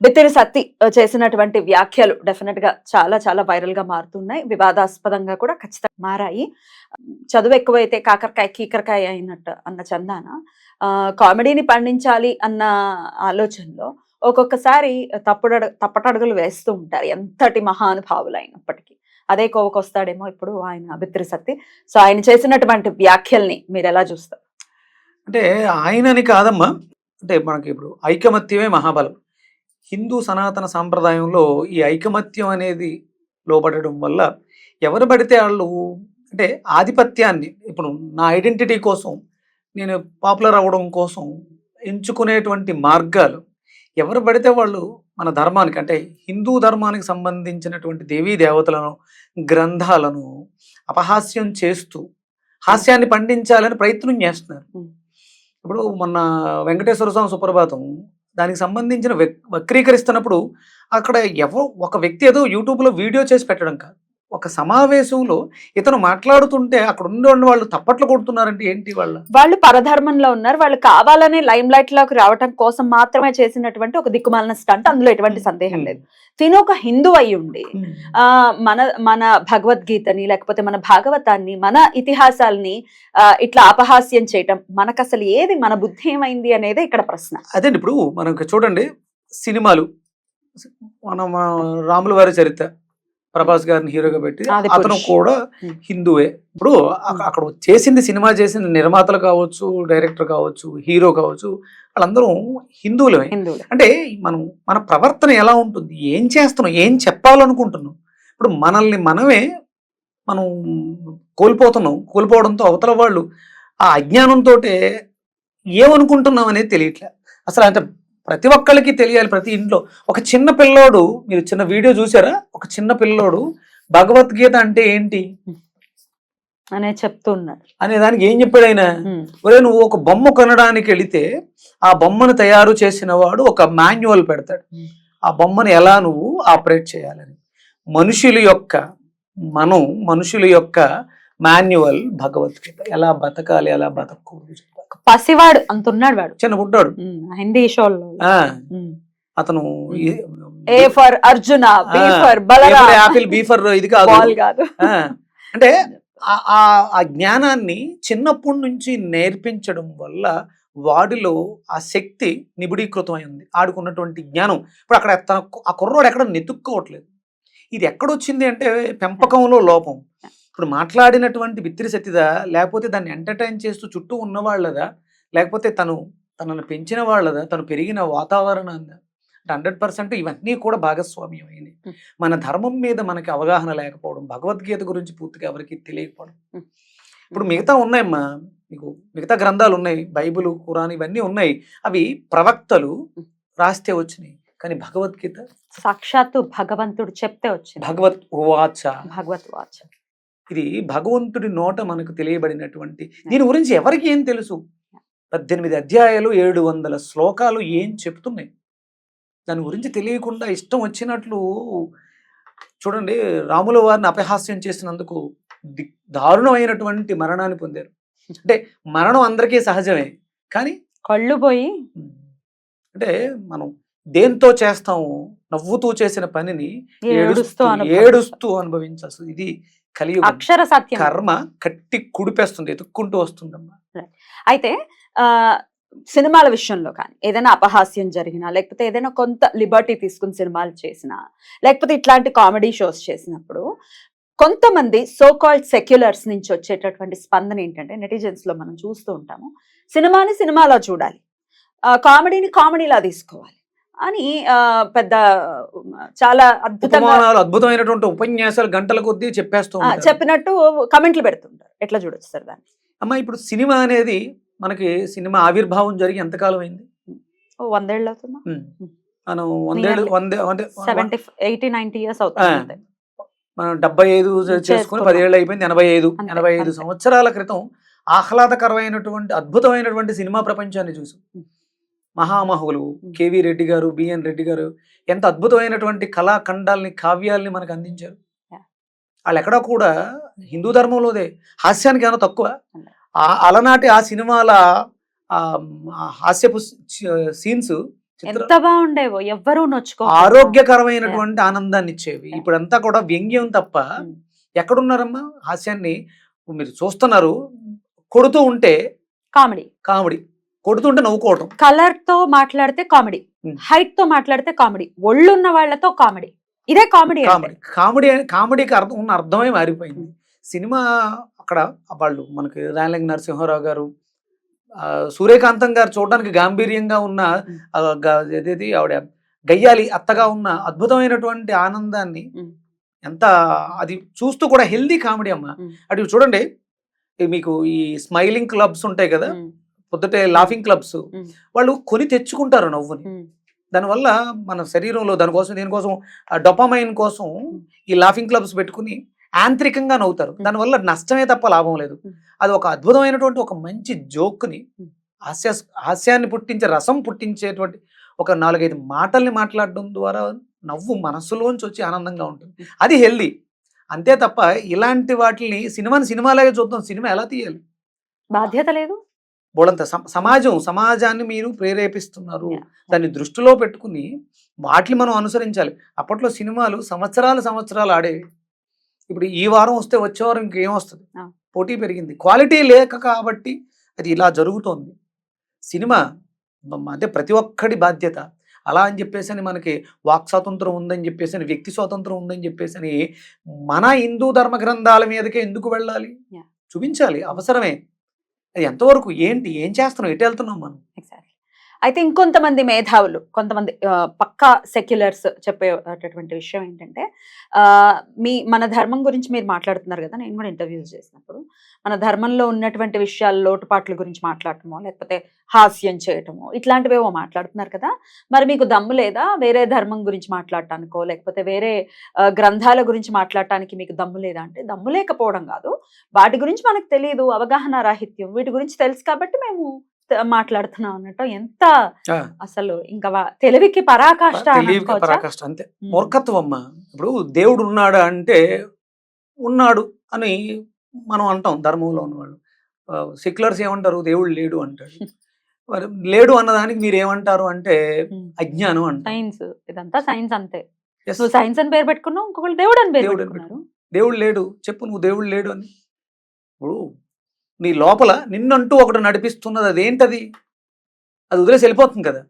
బిత్తిరి సత్తి చేసినటువంటి వ్యాఖ్యలు డెఫినెట్గా చాలా చాలా వైరల్గా మారుతున్నాయి. వివాదాస్పదంగా కూడా ఖచ్చితంగా మారాయి. చదువు ఎక్కువైతే కాకరకాయ కీకరకాయ అయినట్టు అన్న చందాన. కామెడీని పండించాలి అన్న ఆలోచనలో ఒక్కొక్కసారి తప్పుడు తప్పటడుగులు వేస్తూ ఉంటారు. ఎంతటి మహానుభావులు అయినప్పటికీ అదే కోవకు వస్తాడేమో ఇప్పుడు ఆయన బిత్తిరి సత్తి. సో ఆయన చేసినటువంటి వ్యాఖ్యల్ని మీరు ఎలా చూస్తారు? అంటే ఆయనని కాదమ్మా. అంటే మనకి ఇప్పుడు ఐకమత్యమే మహాబలం. హిందూ సనాతన సాంప్రదాయంలో ఈ ఐకమత్యం అనేది లోబడడం వల్ల ఎవరు పడితే వాళ్ళు అంటే ఆధిపత్యాన్ని ఇప్పుడు నా ఐడెంటిటీ కోసం నేను పాపులర్ అవ్వడం కోసం ఎంచుకునేటువంటి మార్గాలు ఎవరు పడితే వాళ్ళు మన ధర్మానికి అంటే హిందూ ధర్మానికి సంబంధించినటువంటి దేవీ దేవతలను గ్రంథాలను అపహాస్యం చేస్తూ హాస్యాన్ని పండించాలని ప్రయత్నం చేస్తున్నారు. ఇప్పుడు మొన్న వెంకటేశ్వర స్వామి సుప్రభాతం దానికి సంబంధించిన వక్రీకరిస్తున్నప్పుడు అక్కడ ఎవరు ఒక వ్యక్తి ఏదో యూట్యూబ్లో వీడియో చేసి పెట్టడం కాదు. ఒక సమావేశంలో ఇతను మాట్లాడుతుంటే అక్కడ ఉండే వాళ్ళు తప్పట్లు కొడుతున్నారంటే ఏంటి వాళ్ళ? వాళ్ళు పరధర్మంలో ఉన్నారు. వాళ్ళు కావాలనే లైమ్ లైట్లోకి రావటం కోసం మాత్రమే చేసినటువంటి ఒక దిక్కుమాలిన స్టంట్. అందులో ఎటువంటి సందేహం లేదు. తిను ఒక హిందూ అయి ఉండి ఆ మన మన భగవద్గీతని లేకపోతే మన భాగవతాన్ని మన ఇతిహాసాల్ని ఇట్లా అపహాస్యం చేయటం మనకు అసలు ఏది మన బుద్ధి ఏమైంది అనేది ఇక్కడ ప్రశ్న. అదే ఇప్పుడు మనం చూడండి సినిమాలు. మనం రాముల వారి చరిత్ర. ప్రభాస్ గారిని హీరోగా పెట్టి అతను. కూడా Hmm. హిందువే. ఇప్పుడు అక్క- అక్కడ చేసింది సినిమా చేసింది నిర్మాతలు కావచ్చు డైరెక్టర్ కావచ్చు హీరో కావచ్చు వాళ్ళందరూ హిందువులమే. హిందువులు. అంటే మనం మన ప్రవర్తన ఎలా ఉంటుంది? ఏం చేస్తున్నాం? ఏం చెప్పాలనుకుంటున్నాం? ఇప్పుడు మనల్ని మనమే మనం కోల్పోతున్నాం. కోల్పోవడంతో అవతల వాళ్ళు ఆ అజ్ఞానంతో ఏమనుకుంటున్నాం అనేది తెలియట్లే. అసలు అంటే ప్రతి ఒక్కళ్ళకి తెలియాలి ప్రతి ఇంట్లో. ఒక చిన్న పిల్లోడు మీరు చిన్న వీడియో చూసారా? ఒక చిన్న పిల్లోడు భగవద్గీత అంటే ఏంటి? అనే చెప్తున్నారు అనే దానికి ఏం చెప్పాడు ఆయన? ఒరే నువ్వు ఒక బొమ్మ కొనడానికి వెళితే ఆ బొమ్మను తయారు చేసిన వాడు ఒక మాన్యువల్ పెడతాడు. ఆ బొమ్మను ఎలా నువ్వు ఆపరేట్ చేయాలని? మనుషుల యొక్క మనం మనుషుల యొక్క మాన్యువల్ భగవద్గీత. ఎలా బతకాలి ఎలా బతకూడదు పసివాడు అంత ఉన్నాడు వాడు. చిన్న పుట్టాడు హిందీ షోల్లో. అతను A for Arjuna B for Balaram. Apple B for ఇది కాదు. అంటే ఆ- జ్ఞానాన్ని చిన్నప్పటి నుంచి నేర్పించడం వల్ల వాడిలో ఆ శక్తి నిబిడీకృతమై ఉంది. ఆడుకున్నటువంటి జ్ఞానం. ఇప్పుడు అక్కడ తన ఆ కుర్రోడు ఎక్కడ నెతుక్కోవట్లేదు. ఇది ఎక్కడొచ్చింది అంటే పెంపకంలో లోపం. ఇప్పుడు మాట్లాడినటువంటి బిత్తిరి సత్తిదా లేకపోతే దాన్ని ఎంటర్టైన్ చేస్తూ చుట్టూ ఉన్న వాళ్ళదా లేకపోతే తను తనను పెంచిన వాళ్ళదా? తను పెరిగిన వాతావరణాన్ని అంటే హండ్రెడ్ పర్సెంట్ ఇవన్నీ కూడా భాగస్వామ్యమైనవి Hmm. మన ధర్మం మీద మనకి అవగాహన లేకపోవడం భగవద్గీత గురించి పూర్తిగా ఎవరికి తెలియకపోవడం. ఇప్పుడు మిగతా ఉన్నాయమ్మా. మీకు మిగతా గ్రంథాలు ఉన్నాయి. బైబిల్ ఖురాన్ ఇవన్నీ ఉన్నాయి. అవి ప్రవక్తలు రాస్తే వచ్చినాయి. కానీ భగవద్గీత? సాక్షాత్తు భగవంతుడు చెప్తే వచ్చింది. భగవత్ వాచ. భగవత్ వాచ. ఇది భగవంతుడి నోట మనకు తెలియబడినటువంటి దీని గురించి ఎవరికి ఏం తెలుసు? పద్దెనిమిది అధ్యాయాలు ఏడు వందల శ్లోకాలు ఏం చెప్తున్నాయి? దాని గురించి తెలియకుండా ఇష్టం వచ్చినట్లు చూడండి రాముల వారిని అపహాస్యం చేసినందుకు దారుణమైనటువంటి మరణాన్ని పొందారు. అంటే మరణం అందరికీ సహజమే కానీ కళ్ళు పోయి అంటే మనం దేంతో చేస్తాము నవ్వుతూ చేసిన పనిని ఏడుస్తూ అనుభవించాల్సి ఇది కలియుగం. అక్షర సత్యం. కర్మ కట్టి కుడిపేస్తుంది ఎత్తుక్కుంటూ వస్తుందమ్మా. అయితే సినిమాల విషయంలో కానీ ఏదైనా అపహాస్యం జరిగినా లేకపోతే ఏదైనా కొంత లిబర్టీ తీసుకుని సినిమాలు చేసినా లేకపోతే ఇట్లాంటి కామెడీ షోస్ చేసినప్పుడు కొంతమంది సో కాల్డ్ సెక్యులర్స్ నుంచి వచ్చేటటువంటి స్పందన ఏంటంటే నెటిజన్స్లో మనం చూస్తూ ఉంటాము సినిమాని సినిమాలో చూడాలి. ఆ, కామెడీని కామెడీలా తీసుకోవాలి. అని పెద్ద చాలా అద్భుతంగా అద్భుతమైనటువంటి ఉపన్యాసాలు గంటల కొద్దీ చెప్పేస్తూ. చెప్పినట్టు కమెంట్లు పెడుతుంటారు ఎట్లా చూడొచ్చు సార్ దాన్ని అమ్మా ఇప్పుడు సినిమా అనేది మనకి సినిమా ఆవిర్భావం జరిగి ఎంతకాలం అయింది ఓ వందేళ్ళు అవుతుందా. మనం వందేళ్ళు. వందే వందే సెవెంటీ ఎయిటీ నైన్టీ ఇయర్స్ అవుతుంది. మనం డెబ్బై ఐదు చేసుకుని. పదేళ్ళు అయిపోయింది ఎనభై ఐదు ఎనభై ఐదు. సంవత్సరాల క్రితం ఆహ్లాదకరమైనటువంటి అద్భుతమైనటువంటి సినిమా ప్రపంచాన్ని చూసాం. మహామహులు. కేవీ రెడ్డి గారు బిఎన్ రెడ్డి గారు ఎంత అద్భుతమైనటువంటి కళాఖండాల్ని కావ్యాల్ని మనకు అందించారు. వాళ్ళు ఎక్కడా కూడా హిందూ ధర్మంలోదే. హాస్యానికి ఏమైనా తక్కువ? అలనాటి ఆ సినిమాల హాస్యపు సీన్స్ ఎంత బాగుండేవో ఎవ్వరూ నొచ్చుకో ఆరోగ్యకరమైనటువంటి ఆనందాన్ని ఇచ్చేవి. ఇప్పుడంతా కూడా వ్యంగ్యం తప్ప. ఎక్కడున్నారమ్మా? హాస్యాన్ని మీరు చూస్తున్నారు. కొడుతూ ఉంటే కామెడీ. కామెడీ. కొడుతుంటే నవ్వుకోవటం. కలర్తో మాట్లాడితే కామెడీ. హైట్తో మాట్లాడితే కామెడీ. ఒళ్ళున్న వాళ్ళతో కామెడీ. ఇదే కామెడీ కామెడీ. కామెడీ కామెడీకి అర్థం ఉన్న అర్థమే మారిపోయింది. సినిమా అక్కడ వాళ్ళు మనకి రాయలింగ నరసింహారావు గారు సూర్యకాంతం గారు చూడడానికి గాంభీర్యంగా ఉన్న ఏదేది ఆవిడ? గయ్యాలి అత్తగా ఉన్న అద్భుతమైనటువంటి ఆనందాన్ని. ఎంత అది చూస్తూ కూడా హెల్దీ కామెడీ అమ్మా. అటు చూడండి. మీకు ఈ స్మైలింగ్ క్లబ్స్ ఉంటాయి కదా? పొద్దుటే లాఫింగ్ క్లబ్స్. వాళ్ళు కొని తెచ్చుకుంటారు నవ్వుని దానివల్ల మన శరీరంలో దానికోసం దీనికోసం డొపామైన్ కోసం ఈ లాఫింగ్ క్లబ్స్ పెట్టుకుని యాంత్రికంగా నవ్వుతారు. దానివల్ల నష్టమే తప్ప లాభం లేదు. అది ఒక అద్భుతమైనటువంటి ఒక మంచి జోక్ని. హాస్య హాస్యాన్ని పుట్టించే రసం పుట్టించేటువంటి ఒక నాలుగైదు మాటల్ని మాట్లాడడం ద్వారా నవ్వు మనస్సులోంచి వచ్చి ఆనందంగా ఉంటుంది. అది హెల్దీ అంతే తప్ప ఇలాంటి వాటిని సినిమాని సినిమాలాగే చూద్దాం సినిమా ఎలా తీయాలి బాధ్యత లేదు బోడంత సమ- సమాజం సమాజాన్ని మీరు ప్రేరేపిస్తున్నారు. దాన్ని దృష్టిలో పెట్టుకుని వాటిని మనం అనుసరించాలి. అప్పట్లో సినిమాలు సంవత్సరాలు సంవత్సరాలు ఆడేవి. ఇప్పుడు ఈ వారం వస్తే వచ్చే వారం ఇంకేం వస్తుంది. పోటీ పెరిగింది. క్వాలిటీ లేక కాబట్టి అది ఇలా జరుగుతోంది. సినిమా అదే ప్రతి ఒక్కడి బాధ్యత. అలా అని చెప్పేసి అని మనకి వాక్ స్వాతంత్రం ఉందని చెప్పేసి అని వ్యక్తి స్వాతంత్రం ఉందని చెప్పేసి అని మన హిందూ ధర్మ గ్రంథాల మీదకే ఎందుకు వెళ్ళాలి. చూపించాలి. అవసరమే. అది ఎంతవరకు ఏంటి ఏం చేస్తున్నాం ఎటు వెళ్తున్నాం మనం? అయితే ఇంకొంతమంది మేధావులు కొంతమంది పక్కా సెక్యులర్స్ చెప్పేటటువంటి విషయం ఏంటంటే మీ మన ధర్మం గురించి మీరు మాట్లాడుతున్నారు కదా నేను కూడా ఇంటర్వ్యూస్ చేసినప్పుడు మన ధర్మంలో ఉన్నటువంటి విషయాలు లోటుపాట్ల గురించి మాట్లాడటమో లేకపోతే హాస్యం చేయటమో ఇట్లాంటివేవో మాట్లాడుతున్నారు కదా మరి మీకు దమ్ము లేదా వేరే ధర్మం గురించి మాట్లాడటానికో లేకపోతే వేరే గ్రంథాల గురించి మాట్లాడటానికి మీకు దమ్ము లేదా అంటే దమ్ము లేకపోవడం కాదు వాటి గురించి మనకు తెలియదు అవగాహన రాహిత్యం వీటి గురించి తెలుసు కాబట్టి మేము మాట్లాడుతున్నాం అన్నట్టు ఎంత అసలు ఇంకా తెలివికి పరాకాష్ట? పరాకాష్ట అంతే. మూర్ఖత్వం అమ్మ ఇప్పుడు దేవుడు ఉన్నాడా అంటే ఉన్నాడు అని మనం అంటాం ధర్మంలో ఉన్నవాళ్ళు. సెక్యులర్స్ ఏమంటారు? దేవుడు లేడు అంటాడు. లేడు అన్నదానికి మీరు ఏమంటారు అంటే. అజ్ఞానం అంటారు. సైన్స్ ఇదంతా సైన్స్ అంతే. నువ్వు సైన్స్ అని పేరు పెట్టుకున్నావు ఇంకొకరు దేవుడు అని పేరు దేవుడు లేడు చెప్పు నువ్వు దేవుడు లేడు అని. ఇప్పుడు నీ లోపల నిన్నంటూ ఒకటి నడిపిస్తున్నది అదేంటది? అది వదిలేసి వెళ్ళిపోతుంది కదా.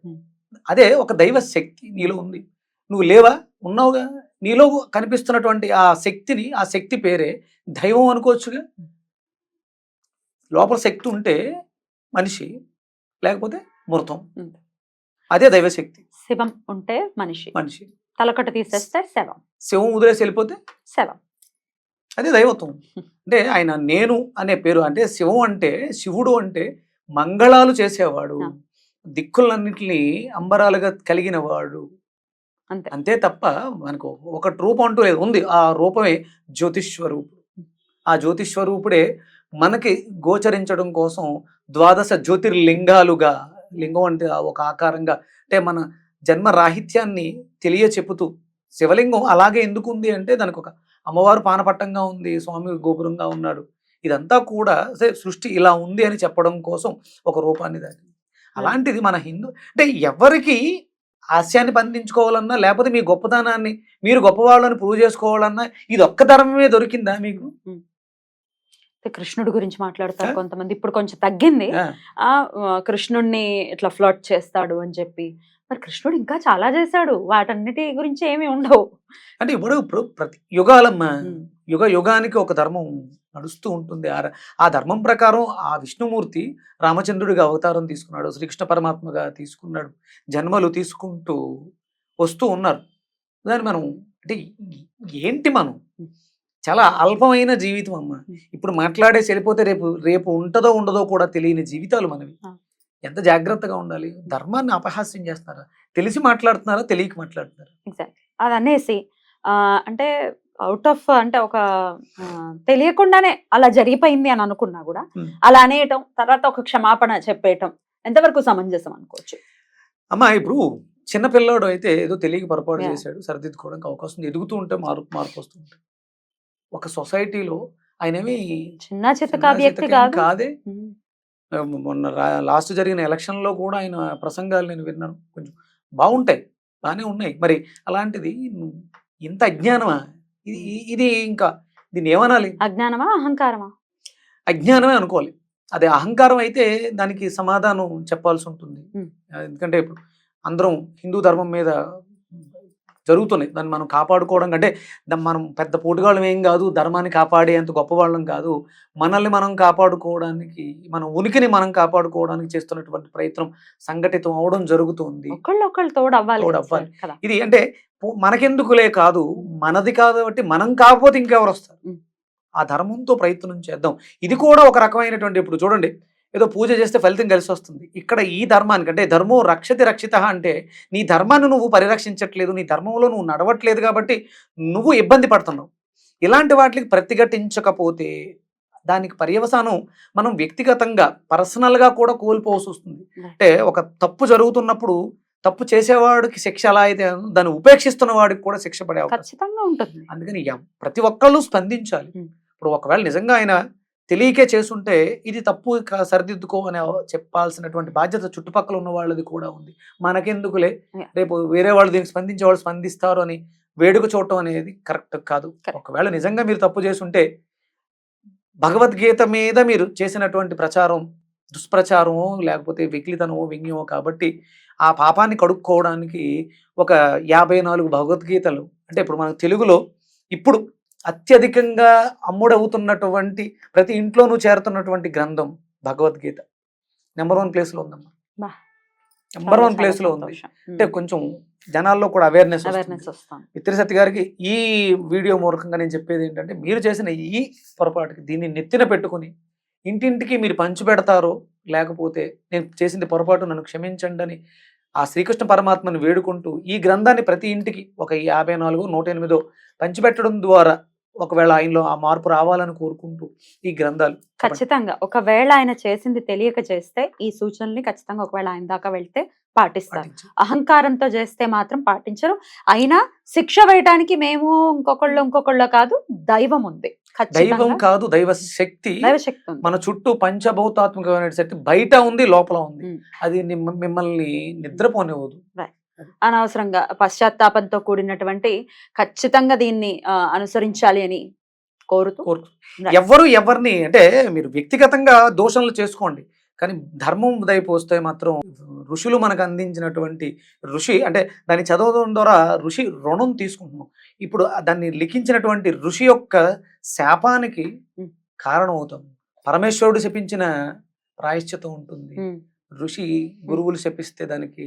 అదే ఒక దైవ శక్తి నీలో ఉంది. నువ్వు లేవా? ఉన్నావుగా? నీలో కనిపిస్తున్నటువంటి ఆ శక్తిని ఆ శక్తి పేరే దైవం అనుకోవచ్చుగా. లోపల శక్తి ఉంటే మనిషి లేకపోతే మృతం. అదే దైవశక్తి శివం ఉంటే మనిషి. మనిషి. తలకట్టు తీసేస్తే శవం. శివం వదిలేసి వెళ్ళిపోతే శవం. అదే దైవత్వం. అంటే ఆయన నేను అనే పేరు అంటే శివం అంటే శివుడు అంటే మంగళాలు చేసేవాడు. దిక్కులన్నింటినీ అంబరాలుగా కలిగిన వాడు అంతే. అంతే తప్ప మనకు ఒక రూపం అంటూ లేదు. ఉంది. ఆ రూపమే జ్యోతిష్వరూపుడు. ఆ జ్యోతిష్వరూపుడే మనకి గోచరించడం కోసం ద్వాదశ జ్యోతిర్లింగాలుగా లింగం అంటే ఒక ఆకారంగా అంటే మన జన్మ రాహిత్యాన్ని తెలియ చెప్పుతూ శివలింగం అలాగే ఎందుకు ఉంది అంటే దానికి ఒక అమ్మవారు పానపట్టంగా ఉంది స్వామి గోపురంగా ఉన్నాడు. ఇదంతా కూడా సృష్టి ఇలా ఉంది అని చెప్పడం కోసం ఒక రూపాన్ని దాని అలాంటిది మన హిందూ అంటే ఎవరికి హాస్యాన్ని పండించుకోవాలన్నా లేకపోతే మీ గొప్పతనాన్ని మీరు గొప్పవాళ్ళని ప్రూవ్ చేసుకోవాలన్నా ఇది ఒక్క ధర్మమే దొరికిందా మీకు. కృష్ణుడి గురించి మాట్లాడతారు? కొంతమంది. ఇప్పుడు కొంచెం తగ్గింది. ఆ, కృష్ణుడిని ఇట్లా ఫ్లర్ట్ చేస్తాడు అని చెప్పి మరి కృష్ణుడు ఇంకా చాలా చేశాడు. వాటన్నిటి గురించి ఏమీ ఉండవు. అంటే ఇప్పుడు ఇప్పుడు ప్రతి యుగాలమ్మా. యుగ యుగానికి ఒక ధర్మం నడుస్తూ ఉంటుంది. ఆ ఆ ధర్మం ప్రకారం ఆ విష్ణుమూర్తి రామచంద్రుడిగా అవతారం తీసుకున్నాడు. శ్రీకృష్ణ పరమాత్మగా తీసుకున్నాడు. జన్మలు తీసుకుంటూ వస్తూ ఉన్నారు. దాన్ని మనం అంటే ఏంటి మనం? చాలా అల్పమైన జీవితం అమ్మ. ఇప్పుడు మాట్లాడే వెళ్ళిపోతే రేపు రేపు ఉంటుందో ఉండదో కూడా తెలియని జీవితాలు మనవి. ఎంత జాగ్రత్తగా ఉండాలి? ధర్మాన్ని అపహాస్యం చేస్తున్నారా? తెలిసి మాట్లాడుతున్నారా? తెలియక మాట్లాడుతున్నారా? ఎగ్జాక్ట్ అది అనేసి అంటే అవుట్ ఆఫ్ అంటే ఒక తెలియకుండానే అలా జరిగిపోయింది అని అనుకున్నా కూడా. అలా అనేయటం తర్వాత ఒక క్షమాపణ చెప్పేయటం ఎంతవరకు సమంజసం అనుకోవచ్చు? అమ్మా ఇప్పుడు చిన్న పిల్లోడు అయితే ఏదో తెలియక పొరపాటు. చేశాడు సరిదిద్దుకోవడానికి అవకాశం. ఎదుగుతూ ఉంటే మార్పు మార్పు వస్తూ ఉంటుంది. ఒక సొసైటీలో ఆయనేమి చిన్న చితక వ్యక్తి కాదు. మొన్న లాస్ట్ జరిగిన ఎలక్షన్లో కూడా ఆయన ప్రసంగాలు నేను విన్నాను. కొంచెం బాగుంటాయి బాగానే ఉన్నాయి. మరి అలాంటిది ఇంత అజ్ఞానమా? ఇది ఇది ఇంకా దీన్ని ఏమనాలి? అజ్ఞానమా అహంకారమా? అజ్ఞానమే అనుకోవాలి. అదే అహంకారం అయితే దానికి సమాధానం చెప్పాల్సి ఉంటుంది. ఎందుకంటే ఇప్పుడు అందరం హిందూ ధర్మం మీద జరుగుతున్నాయి. దాన్ని మనం కాపాడుకోవడం కంటే మనం పెద్ద పోటుగాళ్ళం ఏం కాదు ధర్మాన్ని కాపాడేంత గొప్పవాళ్ళం కాదు. మనల్ని మనం కాపాడుకోవడానికి మన ఉనికిని మనం కాపాడుకోవడానికి చేస్తున్నటువంటి ప్రయత్నం సంఘటితం అవడం జరుగుతుంది. అవ్వాలి తోడు కదా అవ్వాలి. సార్, కదా. ఇది అంటే మనకెందుకులే కాదు మనది కాబట్టి మనం కాకపోతే ఇంకెవరు వస్తారు. ఆ ధర్మంతో ప్రయత్నం చేద్దాం. ఇది కూడా ఒక రకమైనటువంటి ఇప్పుడు చూడండి ఏదో పూజ చేస్తే ఫలితం కలిసి వస్తుంది ఇక్కడ ఈ ధర్మానికి అంటే ధర్మో రక్షతి రక్షిత అంటే నీ ధర్మాన్ని నువ్వు పరిరక్షించట్లేదు నీ ధర్మంలో నువ్వు నడవట్లేదు కాబట్టి నువ్వు ఇబ్బంది పడుతున్నావు. ఇలాంటి వాటికి ప్రతిఘటించకపోతే దానికి పర్యవసానం మనం వ్యక్తిగతంగా పర్సనల్గా కూడా కోల్పోవాల్సి వస్తుంది. అంటే ఒక తప్పు జరుగుతున్నప్పుడు తప్పు చేసేవాడికి శిక్ష ఎలా అయితే దాన్ని ఉపేక్షిస్తున్న వాడికి కూడా శిక్ష పడే అవకాశం. ఖచ్చితంగా ఉంటుంది. అందుకని ప్రతి ఒక్కళ్ళు స్పందించాలి. ఇప్పుడు ఒకవేళ నిజంగా ఆయన తెలియకే చేసుంటే ఇది తప్పు సరిదిద్దుకో అని చెప్పాల్సినటువంటి బాధ్యత చుట్టుపక్కల ఉన్న వాళ్ళది కూడా ఉంది మనకెందుకులే. రేపు వేరే వాళ్ళు దీనికి స్పందించే వాళ్ళు స్పందిస్తారు అని వేడుక చూడటం అనేది కరెక్ట్ కాదు. ఒకవేళ నిజంగా మీరు తప్పు చేసుంటే భగవద్గీత మీద మీరు చేసినటువంటి ప్రచారం దుష్ప్రచారమో లేకపోతే వెకిలితనమో వ్యంగ్యమో కాబట్టి ఆ పాపాన్ని కడుక్కోవడానికి ఒక యాభై నాలుగు భగవద్గీతలు అంటే ఇప్పుడు మన తెలుగులో ఇప్పుడు అత్యధికంగా అమ్ముడవుతున్నటువంటి ప్రతి ఇంట్లోనూ చేరుతున్నటువంటి గ్రంథం భగవద్గీత. నెంబర్ వన్ ప్లేస్లో ఉందమ్మా. నెంబర్ వన్ ప్లేస్ చాలా లో ఉంది. అంటే కొంచెం జనాల్లో కూడా అవేర్నెస్ మిత్రసత్య గారికి ఈ వీడియో మూలకంగా నేను చెప్పేది ఏంటంటే మీరు చేసిన ఈ పొరపాటుకి దీన్ని నెత్తిన పెట్టుకుని ఇంటింటికి మీరు పంచి పెడతారో లేకపోతే నేను చేసింది పొరపాటు నన్ను క్షమించండి అని ఆ శ్రీకృష్ణ పరమాత్మను వేడుకుంటూ ఈ గ్రంథాన్ని ప్రతి ఇంటికి ఒక యాభై నాలుగు నూట ఎనిమిదో పంచిపెట్టడం ద్వారా ఒకవేళ ఆయనలో ఆ మార్పు రావాలని కోరుకుంటూ ఈ గ్రంథాలు ఖచ్చితంగా. ఒకవేళ ఆయన చేసింది తెలియక చేస్తే ఈ సూచనల్ని ఖచ్చితంగా ఒకవేళ ఆయన దాకా వెళ్తే పాటిస్తారు. అహంకారంతో చేస్తే మాత్రం పాటించరు. అయినా శిక్ష వేయడానికి మేము ఇంకొకళ్ళు ఇంకొకళ్ళ కాదు దైవం ఉంది. దైవం కాదు దైవ శక్తి మన చుట్టూ పంచభౌతాత్మకమైన శక్తి బయట ఉంది లోపల ఉంది. అది మిమ్మల్ని నిద్రపోనివ్వదు. అనవసరంగా పశ్చాత్తాపంతో కూడినటువంటి ఖచ్చితంగా దీన్ని అనుసరించాలి అని కోరుతూ. ఎవరు ఎవరిని అంటే మీరు వ్యక్తిగతంగా దోషణలు చేసుకోండి కానీ ధర్మం దయపోస్తే మాత్రం ఋషులు మనకు అందించినటువంటి ఋషి అంటే దాన్ని చదవడం ద్వారా ఋషి రుణం తీసుకుంటున్నాం ఇప్పుడు దాన్ని లిఖించినటువంటి ఋషి యొక్క శాపానికి. కారణం అవుతాం పరమేశ్వరుడు శపించిన ప్రాయశ్చితం ఉంటుంది. ఋషి గురువులు శపిస్తే దానికి